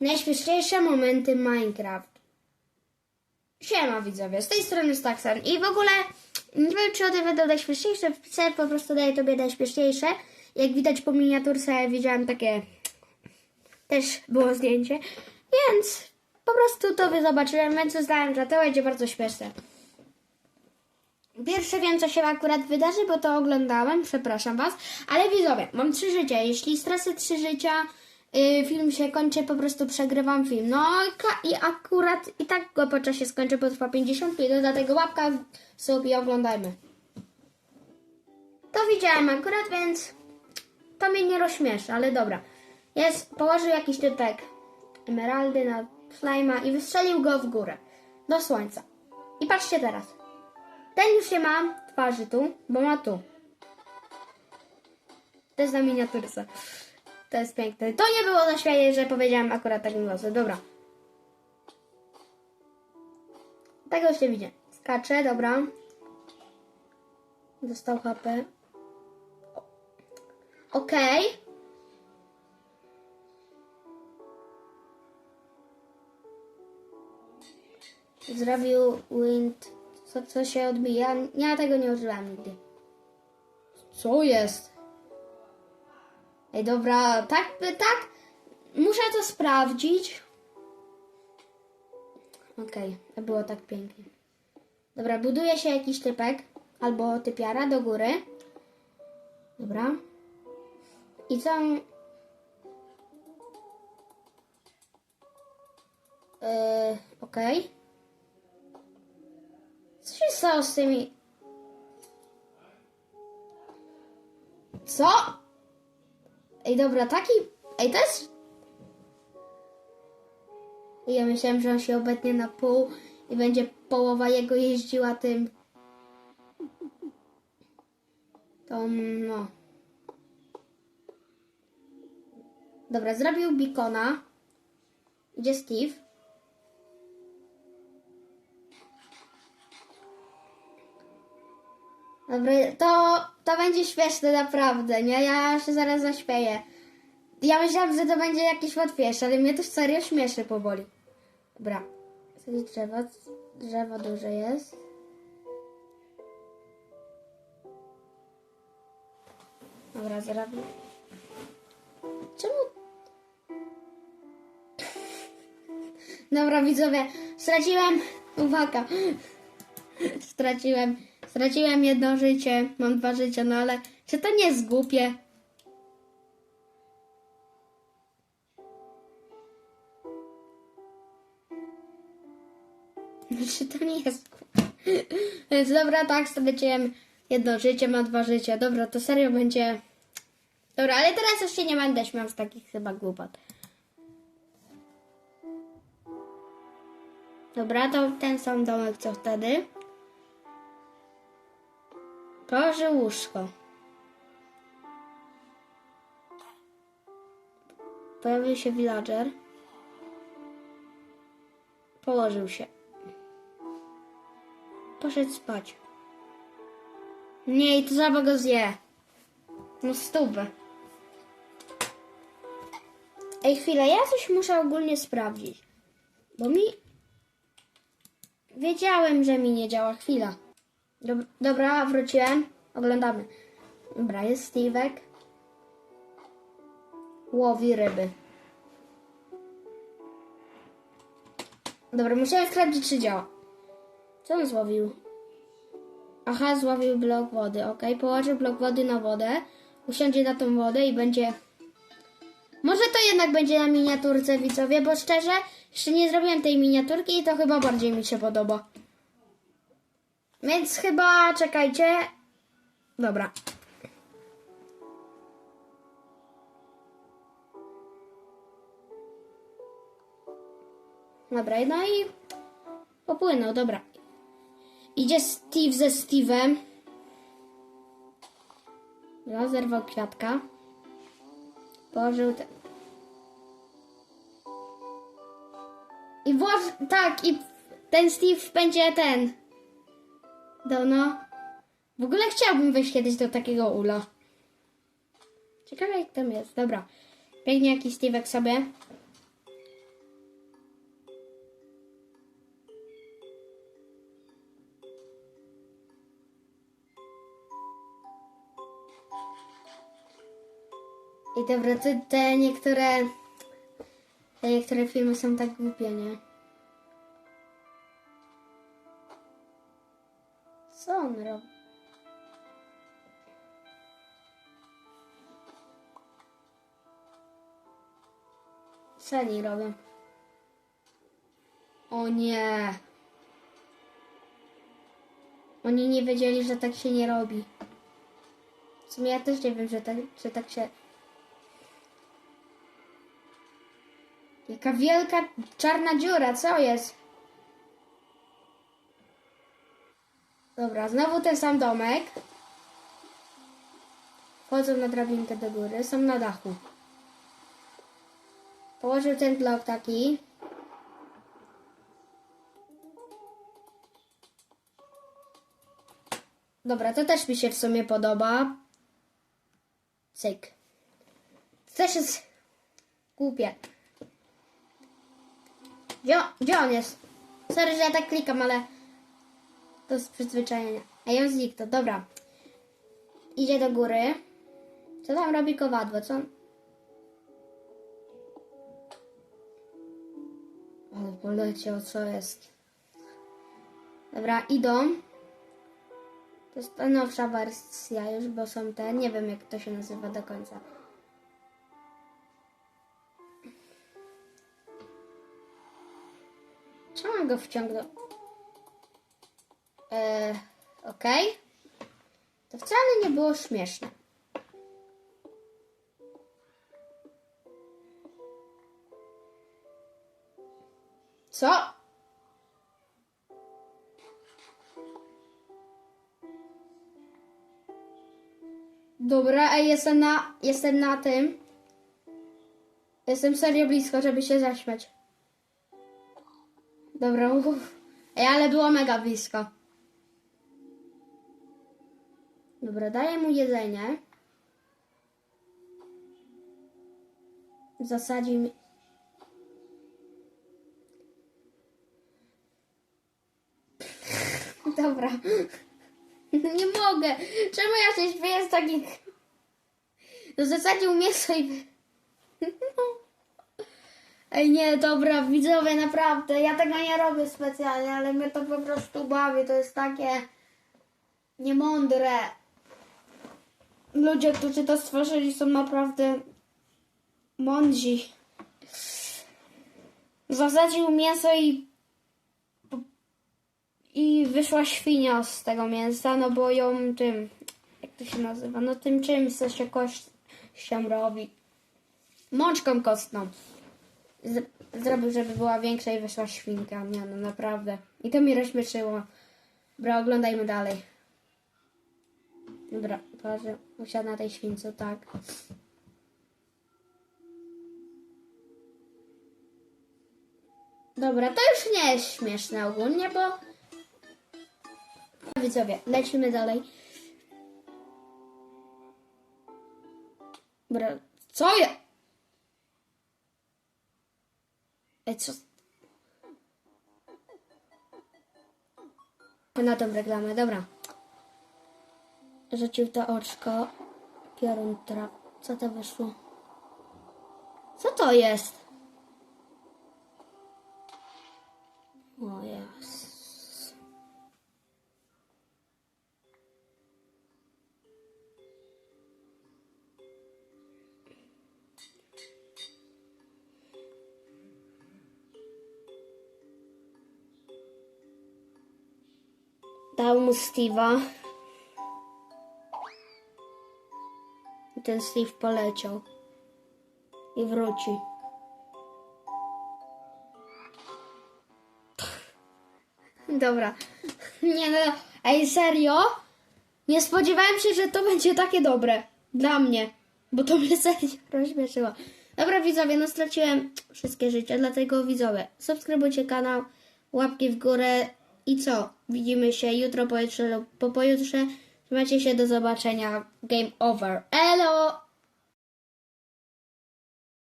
Najśmieszniejsze momenty Minecraft. Siema widzowie, z tej strony Staxan i w ogóle nie wiem czy one będą najśmieszniejsze, wpisałem po prostu daję tobie najśmieszniejsze. Jak widać po miniaturce widziałam takie, też było zdjęcie, więc po prostu to wy zobaczyłem, więc uznałem, że to będzie bardzo śmieszne. Pierwsze wiem, co się akurat wydarzy, bo to oglądałem, przepraszam Was. Ale widzowie, mam trzy życia. Jeśli stracę trzy życia, film się kończy, po prostu przegrywam film. No i akurat i tak go po czasie skończę, bo trwa 50 minut, dlatego łapka sobie oglądajmy. To widziałem akurat, więc to mnie nie rozśmieszy, ale dobra. Jest, położył jakiś typek emeraldy na slajma i wystrzelił go w górę, do słońca. I patrzcie teraz. Ten już nie ma twarzy tu, bo ma tu. To jest na miniaturce. To jest piękne. To nie było na świecie, że powiedziałem akurat takim głosem. Dobra. Tego już nie widzę. Skacze, dobra. Dostał HP. Okej. Zrobił wind, co, co się odbija. Ja tego nie używam nigdy. Co jest? Ej, dobra, tak, tak. Muszę to sprawdzić. Okej, to było tak pięknie. Dobra, buduje się jakiś typek albo typiara do góry. Dobra. I co? Yy, okej. Co się stało z tymi... Co? Ej, dobra, taki... Ej, to jest... Ja myślałem, że on się obetnie na pół i będzie połowa jego jeździła tym... To no... Dobra, zrobił Bikona. Gdzie Steve? Dobra, to, to będzie śmieszne naprawdę, nie? Ja się zaraz zaśpieję. Ja myślałam, że to będzie jakieś łatwiejsze, ale mnie to serio śmieszy powoli. Dobra. Sadzić drzewo. Drzewo duże jest. Dobra, zrobię. Czemu? Dobra, widzowie, straciłem. Uwaga. Straciłem. Straciłem jedno życie. Mam dwa życia, no ale czy to nie jest głupie? Czy to nie jest głupie? Więc dobra, tak, straciłem jedno życie, mam dwa życia. Dobra, to serio będzie... Dobra, ale teraz już się nie będę śmiał z takich chyba głupot. Dobra, to ten sam domek co wtedy. Położył łóżko. Pojawił się villager. Położył się. Poszedł spać. Nie, i to żaba go zje. No stówę. Ej, chwilę, ja coś muszę ogólnie sprawdzić. Bo mi... Wiedziałem, że mi nie działa. Chwila. Dob- Dobra, wróciłem. Oglądamy. Dobra, jest Steve'ek. Łowi ryby. Dobra, musiałem sprawdzić, czy działa. Co on złowił? Aha, złowił blok wody. Ok, położył blok wody na wodę. Usiądzie na tą wodę i będzie... Może to jednak będzie na miniaturce, widzowie, bo szczerze, jeszcze nie zrobiłem tej miniaturki i to chyba bardziej mi się podoba. Więc chyba czekajcie. Dobra. Dobra, no i popłynął, dobra. Idzie Steve ze Steve'em. Ja zerwał kwiatka. Położył te... I włoż... Tak, i ten Steve będzie ten... Dawno. W ogóle chciałabym wejść kiedyś do takiego ula. Ciekawe jak tam jest. Dobra. Pięknie jakiś Steve'ek sobie. I dobra, te niektóre... Te niektóre filmy są tak głupie, nie? Co on robi? Co oni robią? O nie. Oni nie wiedzieli, że tak się nie robi. W sumie ja też nie wiem, że tak, że tak się... Jaka wielka czarna dziura, co jest? Dobra, znowu ten sam domek. Wchodzą na drabinkę do góry, są na dachu. Położył ten blok taki. Dobra, to też mi się w sumie podoba. Cyk. To też jest głupie. Gdzie, gdzie on jest? Sorry, że ja tak klikam, ale to z przyzwyczajenia. A on zniknął, dobra. Idzie do góry. Co tam robi kowadło? Co on... Ale poleciał, co jest? Dobra, idą. To jest ta nowsza wersja już, bo są te, nie wiem jak to się nazywa do końca. Czemu go wciągnął? Eee, okej. To wcale nie było śmieszne. Co? Dobra, ej, jestem na, jestem na tym. Jestem serio blisko, żeby się zaśmiać. Dobra, uff. Ej, ale było mega blisko. Dobra, daję mu jedzenie. Zasadzi mi... Dobra. Nie mogę. Czemu ja się śmieję z takich... No zasadził mięso i... Ej, nie, dobra, widzowie, naprawdę, ja tego nie robię specjalnie, ale mnie to po prostu bawi, to jest takie niemądre. Ludzie, którzy to stworzyli, są naprawdę mądrzy. Zasadził mięso i i wyszła świnia z tego mięsa, no bo ją tym, jak to się nazywa, no tym czymś, co się kością robi. Mączką kostną. Z- zrobił, żeby była większa i wyszła świnka. Nie no, naprawdę. I to mnie rozśmieszyło. Dobra, oglądajmy dalej. Dobra, proszę, usiadł na tej świncu, tak. Dobra, to już nie jest śmieszne ogólnie, bo... Widzowie, lecimy dalej. Dobra, co je? Ej, co? Na tą reklamę, dobra. Rzucił to oczko. Piorun traf. Co to wyszło? Co to jest? O jest. Dał mu Steve'a. Ten Steve poleciał. I wróci. Dobra. Nie no, ej serio? Nie spodziewałem się, że to będzie takie dobre. Dla mnie. Bo to mnie serio rozśmieszyło. Dobra widzowie, no straciłem wszystkie życie, dlatego widzowie, subskrybujcie kanał, łapki w górę i co? Widzimy się jutro, pojutrze lub po pojutrze. Trzymajcie się, do zobaczenia. Game over. Elo!